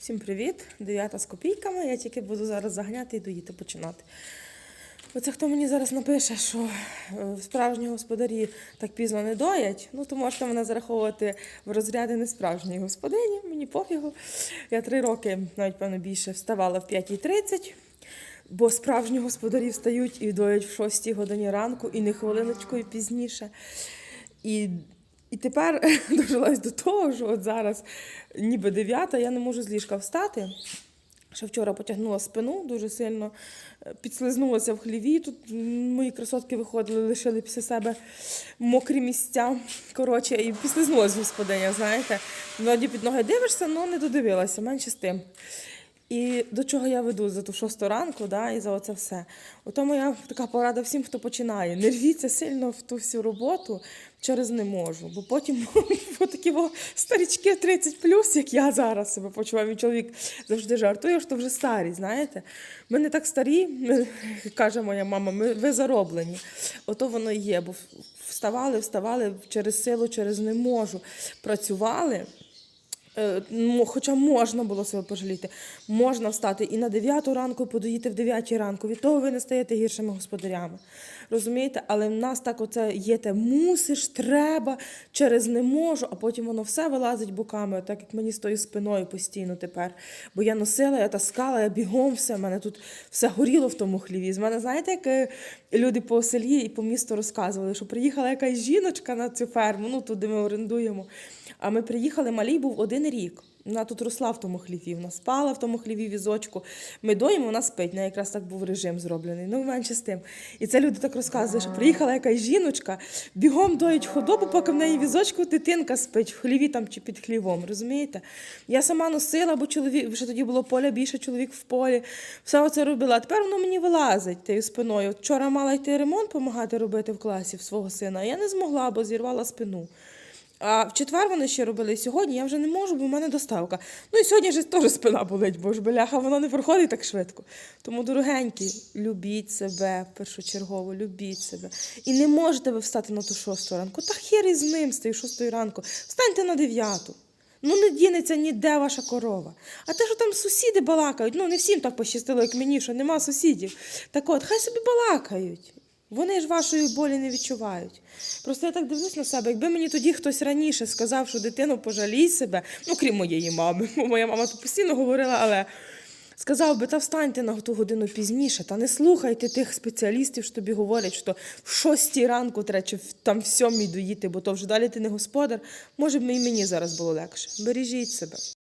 Всім привіт! Дев'ята з копійками. Я тільки буду зараз заганяти і доїти починати. Оце хто мені зараз напише, що е, справжні господарі так пізно не доять, ну то можете мене зараховувати в розряди несправжньої господині, мені пофігу. Я три роки, навіть певно більше, вставала в 5.30, бо справжні господарі встають і доять в 6 годині ранку, і не хвилиночкою пізніше. І, і тепер дожилась до того, що от зараз ніби дев'ята, я не можу з ліжка встати. Ще вчора потягнула спину дуже сильно, е, підслизнулася в хліві. Тут мої красотки виходили, лишили після себе мокрі місця. Коротше, і підслизнулася господиня, знаєте. Вроді під ноги дивишся, але не додивилася, менше з тим. І до чого я веду за ту шосту ранку, да, і за оце все. Ото моя така порада всім, хто починає. Не рвіться сильно в ту всю роботу через не можу. Бо потім такі старічки 30 плюс, як я зараз себе почуваю. Мій чоловік завжди жартує, що вже старі, знаєте. Ми не так старі, каже моя мама, ми, ви зароблені. Ото воно і є, бо вставали, вставали через силу, через не можу. Працювали. Е, Хоча можна було себе пожаліти, можна встати і на 9 ранку подоїти в 9 ранку. Від того ви не стаєте гіршими господарями. Розумієте? Але в нас так оце є те мусиш, треба, через не можу, а потім воно все вилазить боками, так як мені з тою спиною постійно тепер. Бо я носила, я таскала, я бігом все, в мене тут все горіло в тому хліві. З мене, знаєте, як е, люди по селі і по місту розказували, що приїхала якась жіночка на цю ферму, ну тут, де ми орендуємо. А ми приїхали, малій був один рік. Вона тут росла в тому хліві, вона спала в тому хліві візочку. Ми доїмо, вона спить. В якраз так був режим зроблений. Ну, менше з тим. І це люди так розказують, що приїхала якась жіночка, бігом доїть худобу, поки в неї візочку дитинка спить в хліві там чи під хлівом. Розумієте? Я сама носила, бо чоловік вже тоді було поля більше, чоловік в полі. Все оце робила. А тепер воно мені вилазить тією спиною. Вчора мала йти ремонт допомагати робити в класі в свого сина. а Я не змогла, бо зірвала спину. А в четвер вони ще робили. Сьогодні я вже не можу, бо в мене доставка. Ну і сьогодні ж теж спина болить, бо ж бляха, воно не проходить так швидко. Тому, дорогенькі, любіть себе першочергово, любіть себе. І не можете ви встати на ту шосту ранку. Та хер із ним з тієї шостої ранку. Встаньте на дев'яту. Ну не дінеться ніде ваша корова. А те, що там сусіди балакають, ну не всім так пощастило, як мені, що нема сусідів. Так от, хай собі балакають. Вони ж вашої болі не відчувають. Просто я так дивлюсь на себе. Якби мені тоді хтось раніше сказав, що дитину пожалій себе, ну крім моєї мами, бо моя мама то постійно говорила, але сказав би, та встаньте на ту годину пізніше, та не слухайте тих спеціалістів, що тобі говорять, що в шостій ранку треба чи там в сьомій доїти, бо то вже далі ти не господар. Може б і мені зараз було легше. Бережіть себе.